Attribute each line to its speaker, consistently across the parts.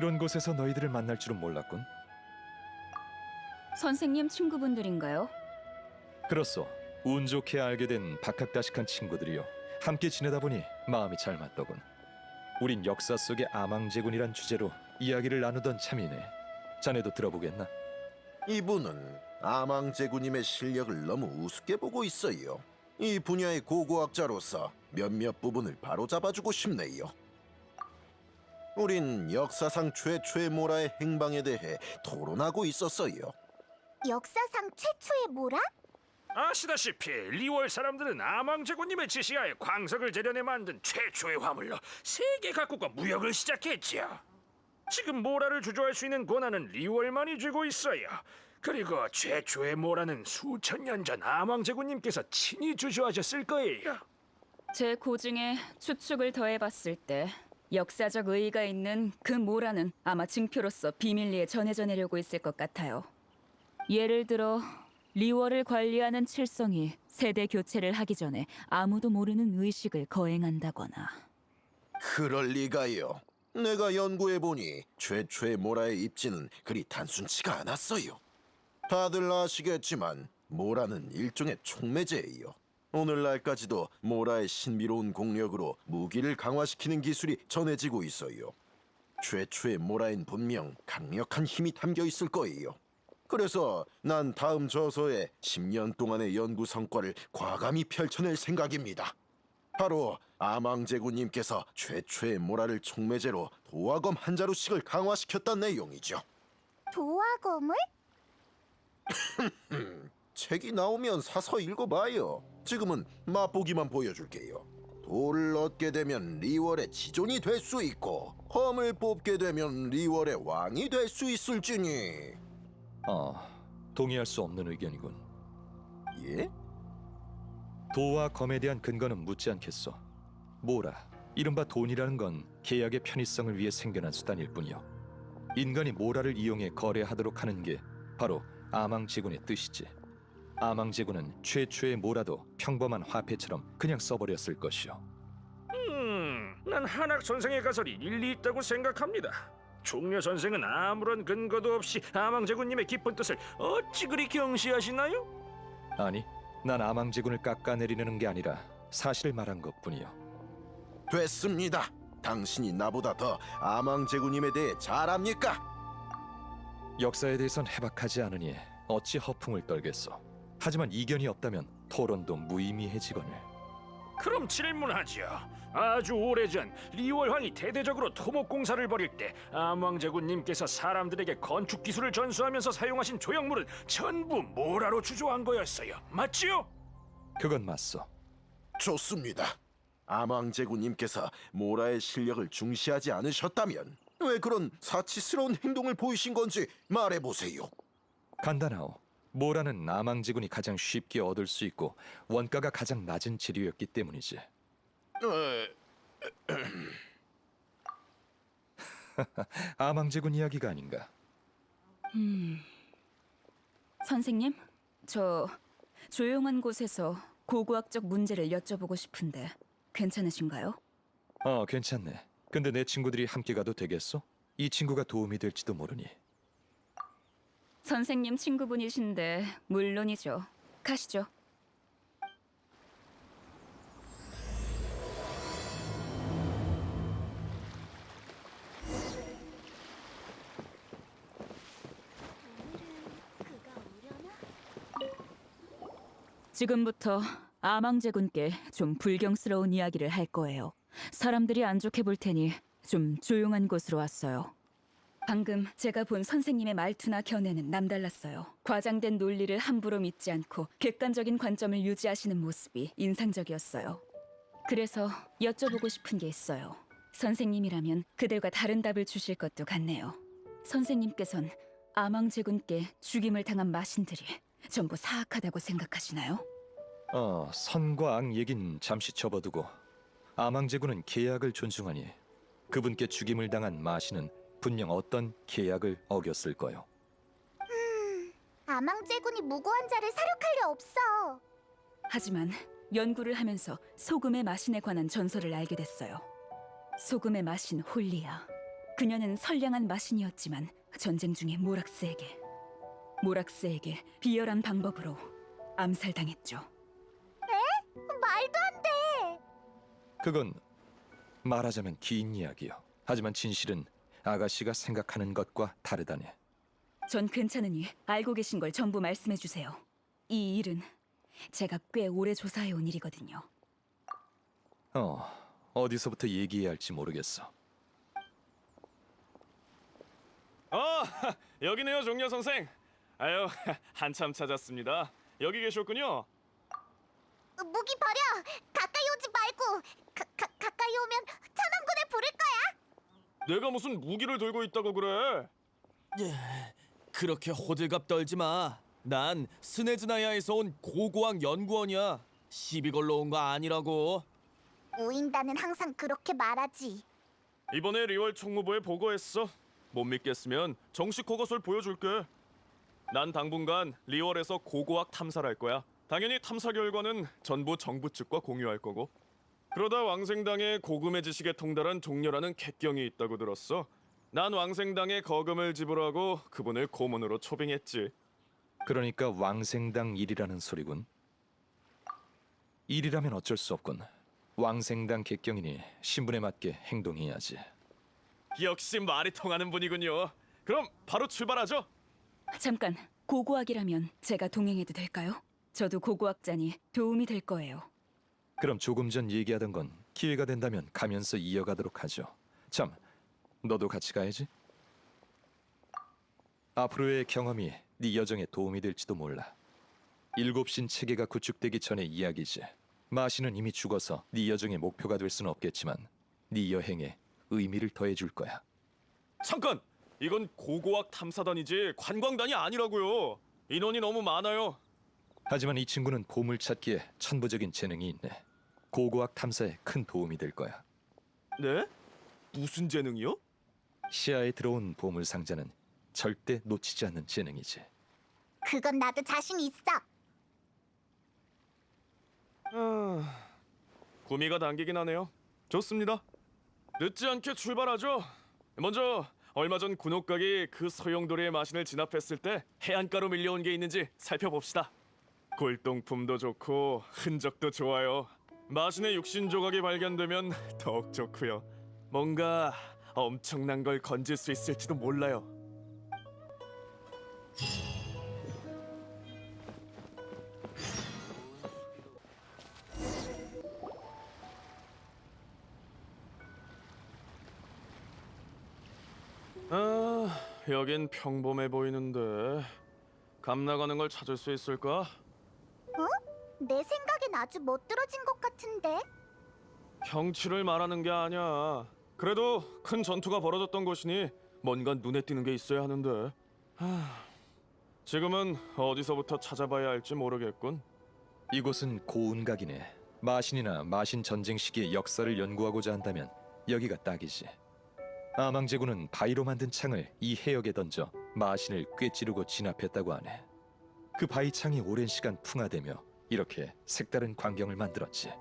Speaker 1: 이런 곳에서 너희들을 만날 줄은 몰랐군.
Speaker 2: 선생님 친구분들인가요?
Speaker 1: 그렇소. 운 좋게 알게 된 박학다식한 친구들이요. 함께 지내다 보니 마음이 잘 맞더군. 우린 역사 속의 아망제군이란 주제로 이야기를 나누던 참이네. 자네도 들어보겠나?
Speaker 3: 이분은 아망제구님의 실력을 너무 우습게 보고 있어요. 이 분야의 고고학자로서 몇몇 부분을 바로잡아주고 싶네요. 우린 역사상 최초의 모라의 행방에 대해 토론하고 있었어요.
Speaker 4: 역사상 최초의 모라?
Speaker 5: 아시다시피 리월 사람들은 아망제군님의 지시하에 광석을 재련해 만든 최초의 화물로 세계 각국과 무역을 시작했지요. 지금 모라를 주조할 수 있는 권한은 리월만이 쥐고 있어요. 그리고 최초의 모라는 수천 년 전 아망제군님께서 친히 주조하셨을 거예요.
Speaker 2: 제 고증에 추측을 더해봤을 때 역사적 의의가 있는 그 모라는 아마 증표로서 비밀리에 전해져 내려고 있을 것 같아요. 예를 들어 리월을 관리하는 칠성이 세대 교체를 하기 전에 아무도 모르는 의식을 거행한다거나
Speaker 3: 그럴 리가요. 내가 연구해 보니 최초의 모라의 입지는 그리 단순치가 않았어요. 다들 아시겠지만 모라는 일종의 촉매제예요. 오늘날까지도 모라의 신비로운 공력으로 무기를 강화시키는 기술이 전해지고 있어요. 최초의 모라엔 분명 강력한 힘이 담겨 있을 거예요. 그래서 난 다음 저서에 10년 동안의 연구 성과를 과감히 펼쳐낼 생각입니다. 바로 아망제구님께서 최초의 모라를 촉매제로 도화검 한 자루씩을 강화시켰다는 내용이죠.
Speaker 4: 도화검을?
Speaker 3: 책이 나오면 사서 읽어봐요. 지금은 맛보기만 보여줄게요. 돌을 얻게 되면 리월의 지존이 될 수 있고 검을 뽑게 되면 리월의 왕이 될 수 있을지니
Speaker 1: 어, 동의할 수 없는 의견이군.
Speaker 3: 예?
Speaker 1: 도와 검에 대한 근거는 묻지 않겠소. 뭐라, 이른바 돈이라는 건 계약의 편의성을 위해 생겨난 수단일 뿐이요. 인간이 모라를 이용해 거래하도록 하는 게 바로 아망제군의 뜻이지. 아망제군은 최초의 모라도 평범한 화폐처럼 그냥 써버렸을 것이요.
Speaker 5: 음, 난 한학 선생의 가설이 일리 있다고 생각합니다. 종려 선생은 아무런 근거도 없이 아망제군님의 깊은 뜻을 어찌 그리 경시하시나요?
Speaker 1: 아니, 난 아망제군을 깎아내리려는 게 아니라 사실을 말한 것뿐이요.
Speaker 3: 됐습니다. 당신이 나보다 더 아망제구님에 대해 잘 압니까?
Speaker 1: 역사에 대해선 해박하지 않으니 어찌 허풍을 떨겠소. 하지만 이견이 없다면 토론도 무의미해지거늘.
Speaker 5: 그럼 질문하죠. 아주 오래전 리월 왕이 대대적으로 토목 공사를 벌일 때 아망제군님께서 사람들에게 건축 기술을 전수하면서 사용하신 조형물은 전부 모라로 주조한 거였어요. 맞지요?
Speaker 1: 그건 맞소.
Speaker 3: 좋습니다. 아망제구님께서 모라의 실력을 중시하지 않으셨다면 왜 그런 사치스러운 행동을 보이신 건지 말해보세요.
Speaker 1: 간단하오. 모라는 아망지군이 가장 쉽게 얻을 수 있고 원가가 가장 낮은 재료였기 때문이지.
Speaker 3: 에,
Speaker 1: 아망지군 이야기가 아닌가.
Speaker 2: 선생님, 저 조용한 곳에서 고고학적 문제를 여쭤보고 싶은데 괜찮으신가요?
Speaker 1: 어, 괜찮네. 근데 내 친구들이 함께 가도 되겠어? 이 친구가 도움이 될지도 모르니.
Speaker 2: 선생님 친구분이신데 물론이죠. 가시죠. 지금부터 아망제군께 좀 불경스러운 이야기를 할 거예요. 사람들이 안 좋게 볼 테니 좀 조용한 곳으로 왔어요. 방금 제가 본 선생님의 말투나 견해는 남달랐어요. 과장된 논리를 함부로 믿지 않고 객관적인 관점을 유지하시는 모습이 인상적이었어요. 그래서 여쭤보고 싶은 게 있어요. 선생님이라면 그들과 다른 답을 주실 것도 같네요. 선생님께선 아망제군께 죽임을 당한 마신들이 전부 사악하다고 생각하시나요?
Speaker 1: 어, 선과 악 얘긴 잠시 접어두고 아망제군은 계약을 존중하니 그분께 죽임을 당한 마시는 분명 어떤 계약을 어겼을 거요.
Speaker 4: 아망제군이 무고한 자를 사륙할 리 없어.
Speaker 2: 하지만 연구를 하면서 소금의 마신에 관한 전설을 알게 됐어요. 소금의 마신 홀리아. 그녀는 선량한 마신이었지만 전쟁 중에 모락스에게 모락스에게 비열한 방법으로 암살당했죠.
Speaker 4: 말도 안 돼.
Speaker 1: 그건 말하자면 긴 이야기요. 하지만 진실은 아가씨가 생각하는 것과 다르다네.
Speaker 2: 전 괜찮으니 알고 계신 걸 전부 말씀해 주세요. 이 일은 제가 꽤 오래 조사해 온 일이거든요.
Speaker 1: 어, 어디서부터 얘기해야 할지 모르겠어.
Speaker 6: 어, 여기네요, 종려 선생. 아유, 한참 찾았습니다. 여기 계셨군요.
Speaker 4: 무기 버려. 가까이 오지 말고. 가, 가, 가까이 오면 천왕군을 부를 거야.
Speaker 6: 내가 무슨 무기를 들고 있다고 그래?
Speaker 7: 그렇게 호들갑 떨지 마. 난 스네즈나야에서 온 고고학 연구원이야. 시비 걸러 온 거 아니라고.
Speaker 4: 우인단은 항상 그렇게 말하지.
Speaker 6: 이번에 리월 총무부에 보고했어. 못 믿겠으면 정식 허가서를 보여줄게. 난 당분간 리월에서 고고학 탐사를 할 거야. 당연히 탐사 결과는 전부 정부 측과 공유할 거고. 그러다 왕생당에 고금의 지식에 통달한 종려라는 객경이 있다고 들었어. 난 왕생당에 거금을 지불하고 그분을 고문으로 초빙했지.
Speaker 1: 그러니까 왕생당 일이라는 소리군. 일이라면 어쩔 수 없군. 왕생당 객경이니 신분에 맞게 행동해야지.
Speaker 6: 역시 말이 통하는 분이군요. 그럼 바로 출발하죠.
Speaker 2: 잠깐 고고학이라면 제가 동행해도 될까요? 저도 고고학자니 도움이 될 거예요.
Speaker 1: 그럼 조금 전 얘기하던 건 기회가 된다면 가면서 이어가도록 하죠. 참, 너도 같이 가야지. 앞으로의 경험이 네 여정에 도움이 될지도 몰라. 일곱신 체계가 구축되기 전의 이야기지. 마시는 이미 죽어서 네 여정의 목표가 될 수는 없겠지만 네 여행에 의미를 더해줄 거야.
Speaker 6: 잠깐! 이건 고고학 탐사단이지 관광단이 아니라고요. 인원이 너무 많아요.
Speaker 1: 하지만 이 친구는 보물 찾기에 천부적인 재능이 있네. 고고학 탐사에 큰 도움이 될 거야.
Speaker 6: 네? 무슨 재능이요?
Speaker 1: 시야에 들어온 보물 상자는 절대 놓치지 않는 재능이지.
Speaker 4: 그건 나도 자신 있어.
Speaker 6: 아... 구미가 당기긴 하네요. 좋습니다. 늦지 않게 출발하죠. 먼저 얼마 전 군옥각이 그 소용돌이의 마신을 진압했을 때 해안가로 밀려온 게 있는지 살펴봅시다. 골동품도 좋고 흔적도 좋아요. 마신의 육신 조각이 발견되면 더욱 좋고요. 뭔가 엄청난 걸 건질 수 있을지도 몰라요. 아, 여긴 평범해 보이는데 감 나가는 걸 찾을 수 있을까?
Speaker 4: 내 생각엔 아주 멋들어진 것 같은데.
Speaker 6: 경치를 말하는 게 아니야. 그래도 큰 전투가 벌어졌던 곳이니 뭔가 눈에 띄는 게 있어야 하는데. 하... 지금은 어디서부터 찾아봐야 할지 모르겠군.
Speaker 1: 이곳은 고운각이네. 마신이나 마신 전쟁 시기의 역사를 연구하고자 한다면 여기가 딱이지. 아망제군은 바위로 만든 창을 이 해역에 던져 마신을 꿰찌르고 진압했다고 하네. 그 바위 창이 오랜 시간 풍화되며 이렇게 색다른 광경을 만들었지.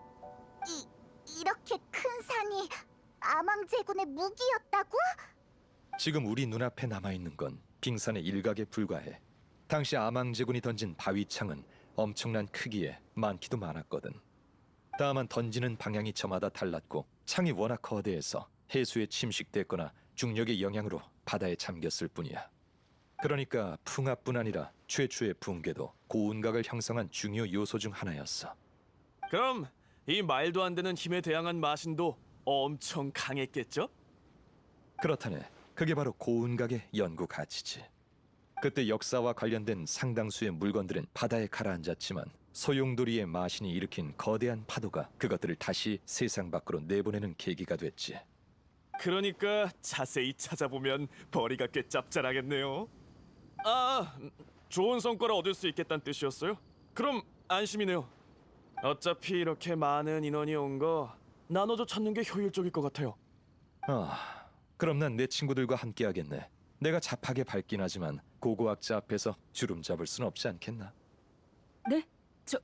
Speaker 4: 이 이렇게 큰 산이 아망제군의 무기였다고?
Speaker 1: 지금 우리 눈앞에 남아 있는 건 빙산의 일각에 불과해. 당시 아망제군이 던진 바위 창은 엄청난 크기에 많기도 많았거든. 다만 던지는 방향이 저마다 달랐고 창이 워낙 거대해서 해수에 침식됐거나 중력의 영향으로 바다에 잠겼을 뿐이야. 그러니까 풍압뿐 아니라 최초의 붕괴도 고운각을 형성한 중요 요소 중 하나였어.
Speaker 6: 그럼 이 말도 안 되는 힘에 대항한 마신도 엄청 강했겠죠?
Speaker 1: 그렇다네. 그게 바로 고운각의 연구 가치지. 그때 역사와 관련된 상당수의 물건들은 바다에 가라앉았지만 소용돌이의 마신이 일으킨 거대한 파도가 그것들을 다시 세상 밖으로 내보내는 계기가 됐지.
Speaker 6: 그러니까 자세히 찾아보면 벌이가 꽤 짭짤하겠네요. 아, 좋은 성과를 얻을 수 있겠다는 뜻이었어요? 그럼 안심이네요. 어차피 이렇게 많은 인원이 온 거 나눠서 찾는 게 효율적일 것 같아요.
Speaker 1: 아, 그럼 난 내 친구들과 함께 하겠네. 내가 잡하게 밝긴 하지만 고고학자 앞에서 주름 잡을 순 없지 않겠나?
Speaker 2: 네? 저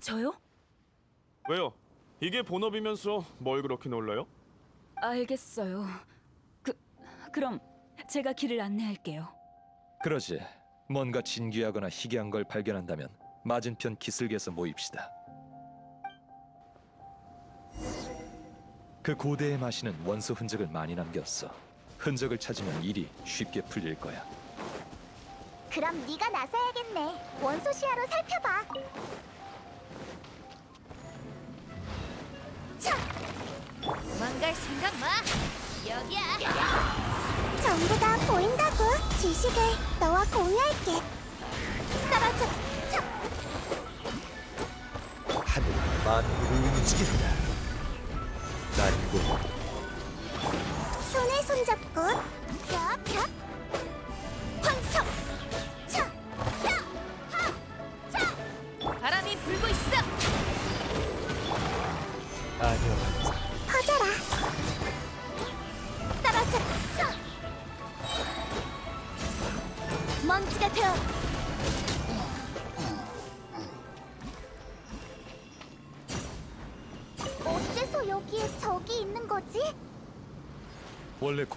Speaker 2: 저요?
Speaker 6: 왜요? 이게 본업이면서 뭘 그렇게 놀라요?
Speaker 2: 알겠어요. 그 그럼 제가 길을 안내할게요.
Speaker 1: 그러지. 뭔가 진귀하거나 희귀한 걸 발견한다면 맞은편 기슭에서 모입시다. 그 고대의 마신은 원소 흔적을 많이 남겼어. 흔적을 찾으면 일이 쉽게 풀릴 거야.
Speaker 4: 그럼 네가 나서야겠네. 원소 시야로 살펴봐. 차! 망갈 생각 마. 여기야. 전부 다 보인다고. 지식을 너와 공유할게. 떨어져. 차!
Speaker 8: 하늘은 만물을 움직인다.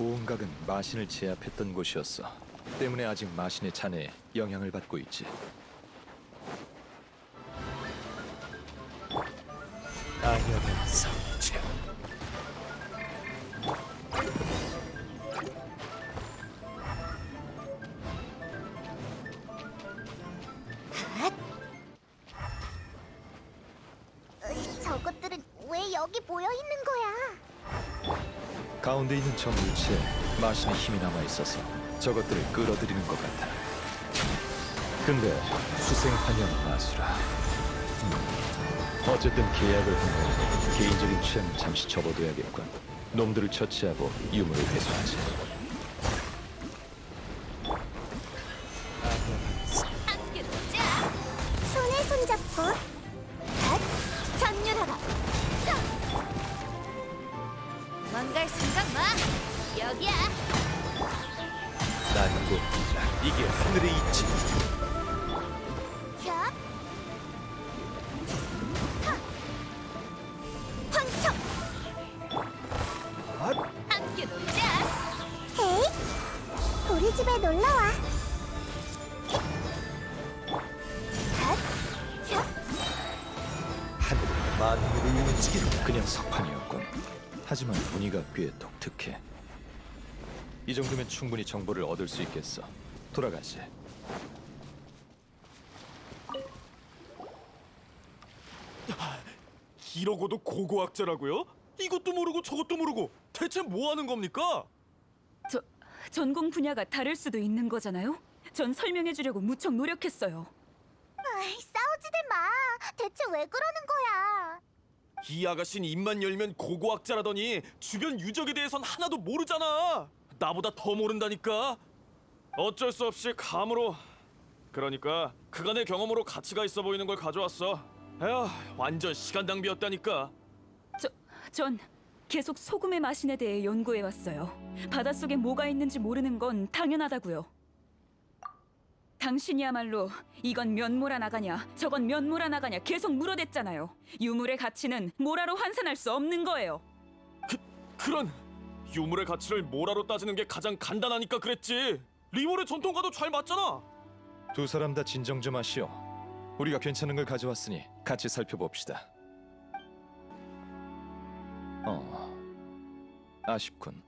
Speaker 1: 고온각은 마신을 제압했던 곳이었어. 때문에 아직 마신의 잔해에 영향을 받고 있지.
Speaker 8: 성
Speaker 1: 가운데 있는 저 물체에 마신의 힘이 남아 있어서 저것들을 끌어들이는 것 같아. 근데 수생 환영 마수라. 음, 어쨌든 계약을 한 거니 개인적인 취향은 잠시 접어둬야겠군. 놈들을 처치하고 유물을 회수하지. 특해. 이 정도면 충분히 정보를 얻을 수 있겠어. 돌아가지.
Speaker 6: 이러고도 고고학자라고요? 이것도 모르고 저것도 모르고 대체 뭐 하는 겁니까?
Speaker 2: 저 전공 분야가 다를 수도 있는 거잖아요. 전 설명해 주려고 무척 노력했어요.
Speaker 4: 아이, 싸우지들 마! 대체 왜 그러는 거야?
Speaker 6: 이 아가씨는 입만 열면 고고학자라더니 주변 유적에 대해선 하나도 모르잖아. 나보다 더 모른다니까. 어쩔 수 없이 감으로. 그러니까 그간의 경험으로 가치가 있어 보이는 걸 가져왔어. 에휴, 완전 시간 낭비였다니까.
Speaker 2: 저, 전 계속 소금의 마신에 대해 연구해 왔어요. 바닷속에 뭐가 있는지 모르는 건 당연하다고요. 당신이야말로 이건 면모라 나가냐, 저건 면모라 나가냐 계속 물어댔잖아요. 유물의 가치는 모라로 환산할 수 없는 거예요.
Speaker 6: 그런 유물의 가치를 모라로 따지는 게 가장 간단하니까 그랬지. 리월의 전통과도 잘 맞잖아.
Speaker 1: 두 사람 다 진정 좀 하시오. 우리가 괜찮은 걸 가져왔으니 같이 살펴봅시다. 어, 아쉽군.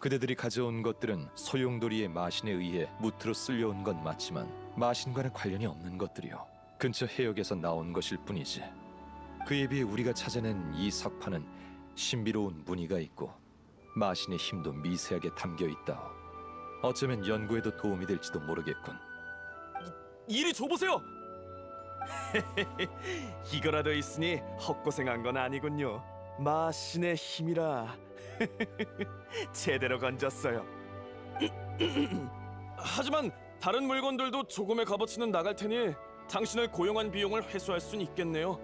Speaker 1: 그대들이 가져온 것들은 소용돌이의 마신에 의해 무트로 쓸려온 건 맞지만 마신과는 관련이 없는 것들이요. 근처 해역에서 나온 것일 뿐이지. 그에 비해 우리가 찾아낸 이 석판은 신비로운 무늬가 있고 마신의 힘도 미세하게 담겨 있다오. 어쩌면 연구에도 도움이 될지도 모르겠군.
Speaker 6: 이리 줘보세요. 이거라도 있으니 헛고생한 건 아니군요. 마신의 힘이라 제대로 건졌어요. 하지만 다른 물건들도 조금의 값어치는 나갈 테니 당신을 고용한 비용을 회수할 순 있겠네요.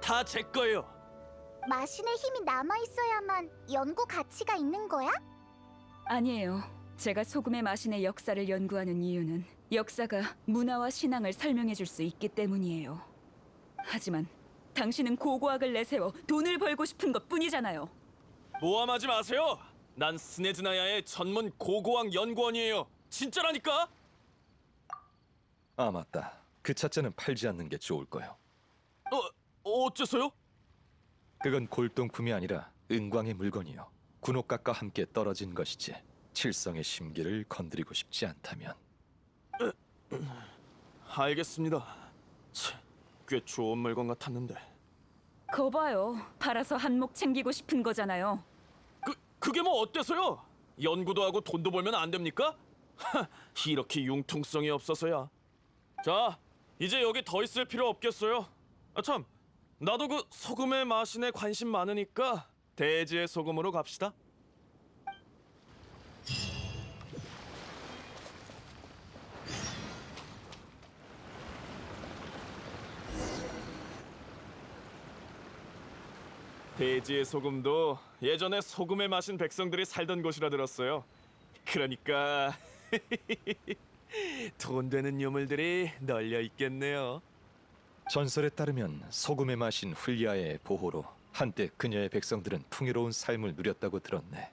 Speaker 6: 다 제 거예요.
Speaker 4: 마신의 힘이 남아 있어야만 연구 가치가 있는 거야?
Speaker 2: 아니에요. 제가 소금의 마신의 역사를 연구하는 이유는 역사가 문화와 신앙을 설명해 줄 수 있기 때문이에요. 하지만 당신은 고고학을 내세워 돈을 벌고 싶은 것 뿐이잖아요.
Speaker 6: 모함하지 마세요. 난 스네즈나야의 전문 고고학 연구원이에요. 진짜라니까?
Speaker 1: 아 맞다. 그 차자는 팔지 않는 게 좋을 거요.
Speaker 6: 어, 어째서요?
Speaker 1: 그건 골동품이 아니라 은광의 물건이요. 군옥각과 함께 떨어진 것이지. 칠성의 심기를 건드리고 싶지 않다면
Speaker 6: 알겠습니다. 치, 꽤 좋은 물건 같았는데.
Speaker 2: 거봐요. 팔아서 한몫 챙기고 싶은 거잖아요.
Speaker 6: 그 그게 뭐 어때서요? 연구도 하고 돈도 벌면 안 됩니까? 하, 이렇게 융통성이 없어서야. 자, 이제 여기 더 있을 필요 없겠어요. 아 참, 나도 그 소금의 맛인에 관심 많으니까 대지의 소금으로 갑시다. 대지의 소금도 예전에 소금의 마신 백성들이 살던 곳이라 들었어요. 그러니까 돈 되는 유물들이 널려 있겠네요.
Speaker 1: 전설에 따르면 소금의 마신 훌리아의 보호로 한때 그녀의 백성들은 풍요로운 삶을 누렸다고 들었네.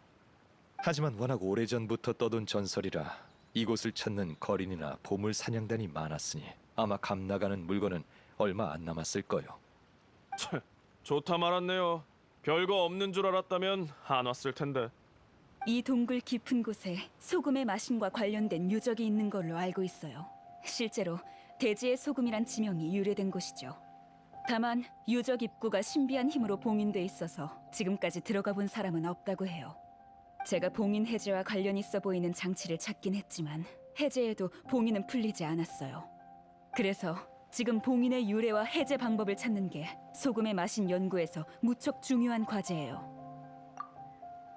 Speaker 1: 하지만 워낙 오래전부터 떠돈 전설이라 이곳을 찾는 거린이나 보물 사냥단이 많았으니 아마 감 나가는 물건은 얼마 안 남았을 거요.
Speaker 6: 좋다 말았네요. 별거 없는 줄 알았다면 안 왔을 텐데.
Speaker 2: 이 동굴 깊은 곳에 소금의 마신과 관련된 유적이 있는 걸로 알고 있어요. 실제로 대지의 소금이란 지명이 유래된 곳이죠. 다만 유적 입구가 신비한 힘으로 봉인돼 있어서 지금까지 들어가 본 사람은 없다고 해요. 제가 봉인 해제와 관련 있어 보이는 장치를 찾긴 했지만 해제에도 봉인은 풀리지 않았어요. 그래서 지금 봉인의 유래와 해제 방법을 찾는 게 소금의 마신 연구에서 무척 중요한 과제예요.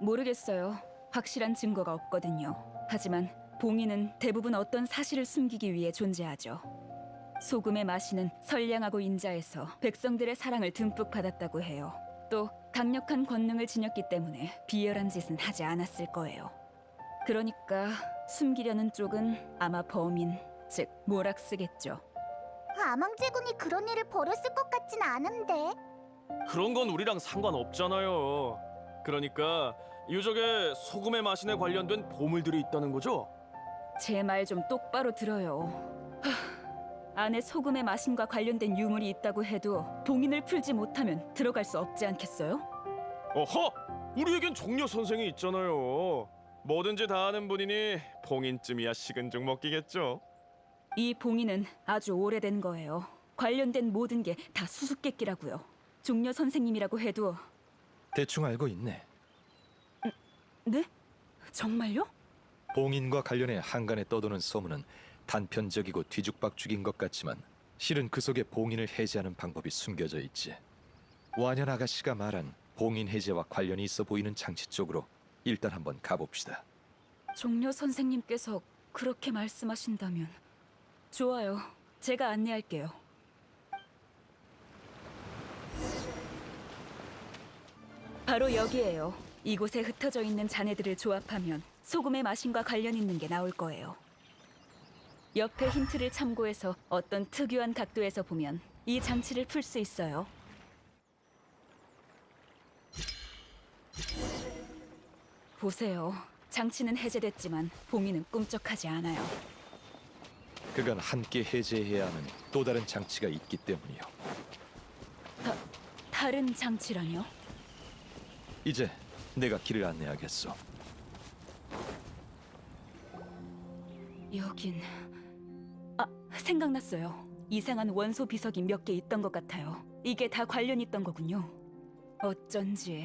Speaker 2: 모르겠어요. 확실한 증거가 없거든요. 하지만 봉인은 대부분 어떤 사실을 숨기기 위해 존재하죠. 소금의 마시는 선량하고 인자해서 백성들의 사랑을 듬뿍 받았다고 해요. 또 강력한 권능을 지녔기 때문에 비열한 짓은 하지 않았을 거예요. 그러니까 숨기려는 쪽은 아마 범인, 즉 모락스겠죠.
Speaker 4: 아망제군이 그런 일을 벌였을 것 같진 않은데.
Speaker 6: 그런 건 우리랑 상관없잖아요. 그러니까 유적에 소금의 마신에 관련된 보물들이 있다는 거죠?
Speaker 2: 제 말 좀 똑바로 들어요. 하, 안에 소금의 마신과 관련된 유물이 있다고 해도 봉인을 풀지 못하면 들어갈 수 없지 않겠어요?
Speaker 6: 어허! 우리에겐 종려 선생이 있잖아요. 뭐든지 다 아는 분이니 봉인쯤이야 식은 죽 먹기겠죠.
Speaker 2: 이 봉인은 아주 오래된 거예요. 관련된 모든 게 다 수수께끼라고요. 종려 선생님이라고 해도
Speaker 1: 대충 알고 있네.
Speaker 2: 네? 정말요?
Speaker 1: 봉인과 관련해 한간에 떠도는 소문은 단편적이고 뒤죽박죽인 것 같지만 실은 그 속에 봉인을 해제하는 방법이 숨겨져 있지. 완연 아가씨가 말한 봉인 해제와 관련이 있어 보이는 장치 쪽으로 일단 한번 가봅시다.
Speaker 2: 종려 선생님께서 그렇게 말씀하신다면 좋아요. 제가 안내할게요. 바로 여기에요. 이곳에 흩어져 있는 잔해들을 조합하면 소금의 마신과 관련 있는 게 나올 거예요. 옆에 힌트를 참고해서 어떤 특유한 각도에서 보면 이 장치를 풀 수 있어요. 보세요. 장치는 해제됐지만 봉인은 꿈쩍하지 않아요.
Speaker 1: 그건 함께 해제해야 하는 또 다른 장치가 있기 때문이요.
Speaker 2: 다른 장치라뇨?
Speaker 1: 이제 내가 길을 안내하겠어.
Speaker 2: 여긴 아 생각났어요. 이상한 원소 비석이 몇 개 있던 것 같아요. 이게 다 관련 있던 거군요. 어쩐지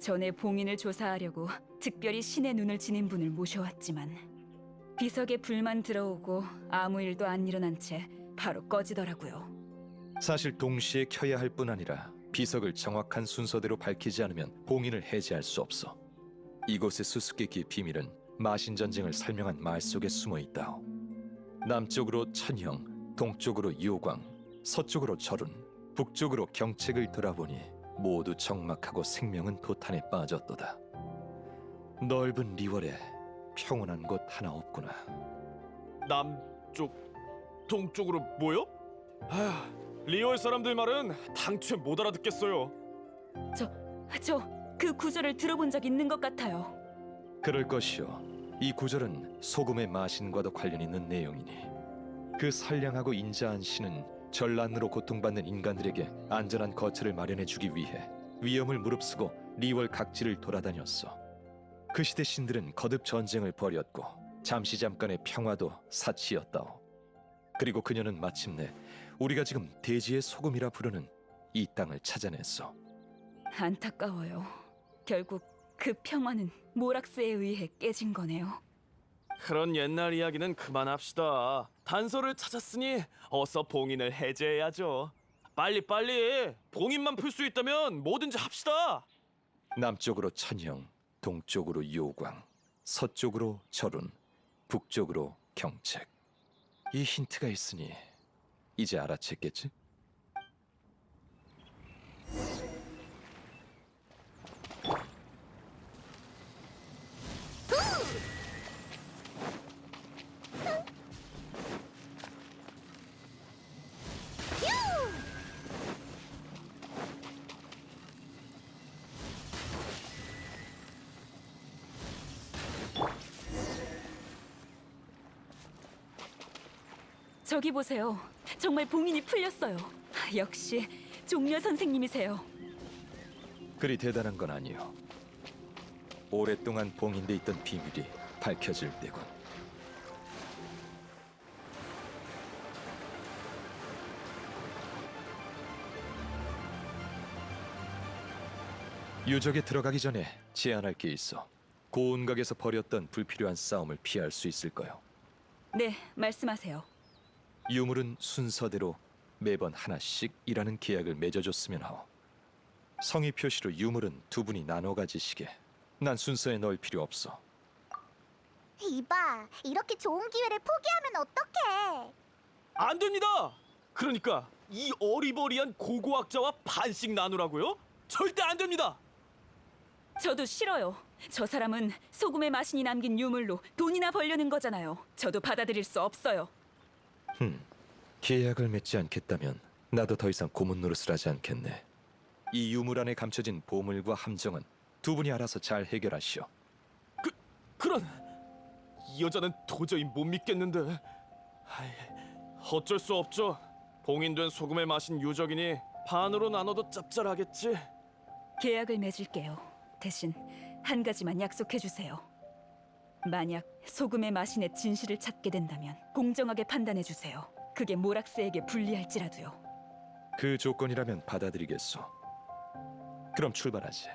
Speaker 2: 전에 봉인을 조사하려고 특별히 신의 눈을 지닌 분을 모셔왔지만 비석에 불만 들어오고 아무 일도 안 일어난 채 바로 꺼지더라고요.
Speaker 1: 사실 동시에 켜야 할 뿐 아니라 비석을 정확한 순서대로 밝히지 않으면 봉인을 해제할 수 없어. 이곳의 수수께끼의 비밀은 마신 전쟁을 설명한 말 속에 숨어 있다오. 남쪽으로 천형, 동쪽으로 요광, 서쪽으로 절운, 북쪽으로 경책을 돌아보니 모두 적막하고 생명은 도탄에 빠졌도다. 넓은 리월에 평온한 곳 하나 없구나.
Speaker 6: 남쪽, 동쪽으로 뭐요? 아휴, 리올 사람들 말은 당최 못 알아듣겠어요.
Speaker 2: 저 그 구절을 들어본 적 있는 것 같아요.
Speaker 1: 그럴 것이요. 이 구절은 소금의 마신과도 관련 있는 내용이니 그 선량하고 인자한 신은 전란으로 고통받는 인간들에게 안전한 거처를 마련해 주기 위해 위험을 무릅쓰고 리월 각지를 돌아다녔어. 그 시대 신들은 거듭 전쟁을 벌였고 잠시 잠깐의 평화도 사치였다오. 그리고 그녀는 마침내 우리가 지금 대지의 소금이라 부르는 이 땅을 찾아냈어.
Speaker 2: 안타까워요. 결국 그 평화는 모락스에 의해 깨진 거네요.
Speaker 6: 그런 옛날 이야기는 그만합시다. 단서를 찾았으니 어서 봉인을 해제해야죠. 빨리 빨리 봉인만 풀 수 있다면 뭐든지 합시다.
Speaker 1: 남쪽으로 천형, 동쪽으로 요광, 서쪽으로 절운, 북쪽으로 경책. 이 힌트가 있으니 이제 알아챘겠지?
Speaker 2: 저기 보세요. 정말 봉인이 풀렸어요. 역시 종려 선생님이세요.
Speaker 1: 그리 대단한 건 아니요. 오랫동안 봉인돼 있던 비밀이 밝혀질 때군. 유적에 들어가기 전에 제안할 게 있어. 고운각에서 벌였던 불필요한 싸움을 피할 수 있을까요?
Speaker 2: 네, 말씀하세요.
Speaker 1: 유물은 순서대로 매번 하나씩 이라는 계약을 맺어줬으면 하오. 성의 표시로 유물은 두 분이 나눠 가지시게. 난 순서에 넣을 필요 없어.
Speaker 4: 이봐, 이렇게 좋은 기회를 포기하면 어떡해?
Speaker 6: 안 됩니다. 그러니까 이 어리버리한 고고학자와 반씩 나누라고요? 절대 안 됩니다.
Speaker 2: 저도 싫어요. 저 사람은 소금의 마신이 남긴 유물로 돈이나 벌려는 거잖아요. 저도 받아들일 수 없어요.
Speaker 1: 흠, 계약을 맺지 않겠다면 나도 더 이상 고문 노릇을 하지 않겠네. 이 유물 안에 감춰진 보물과 함정은 두 분이 알아서 잘 해결하시오.
Speaker 6: 그런 이 여자는 도저히 못 믿겠는데. 하이, 어쩔 수 없죠. 봉인된 소금에 마신 유적이니 반으로 나눠도 짭짤하겠지.
Speaker 2: 계약을 맺을게요. 대신 한 가지만 약속해 주세요. 만약 소금의 마신의 진실을 찾게 된다면 공정하게 판단해 주세요. 그게 모락스에게 불리할지라도요.
Speaker 1: 그 조건이라면 받아들이겠소. 그럼 출발하지.